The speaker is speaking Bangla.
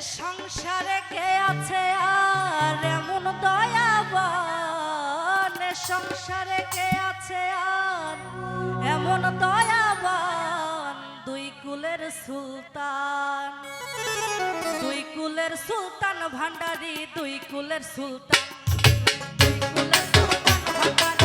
সংসারে কে আছে আর এমন দয়াবান? সংসারে কে আছে আর এমন দয়াবান? দুই কুলের সুলতান, দুই কুলের সুলতান ভান্ডারি, দুই কুলের সুলতান, দুই কুলের সুলতান ভান্ডারি।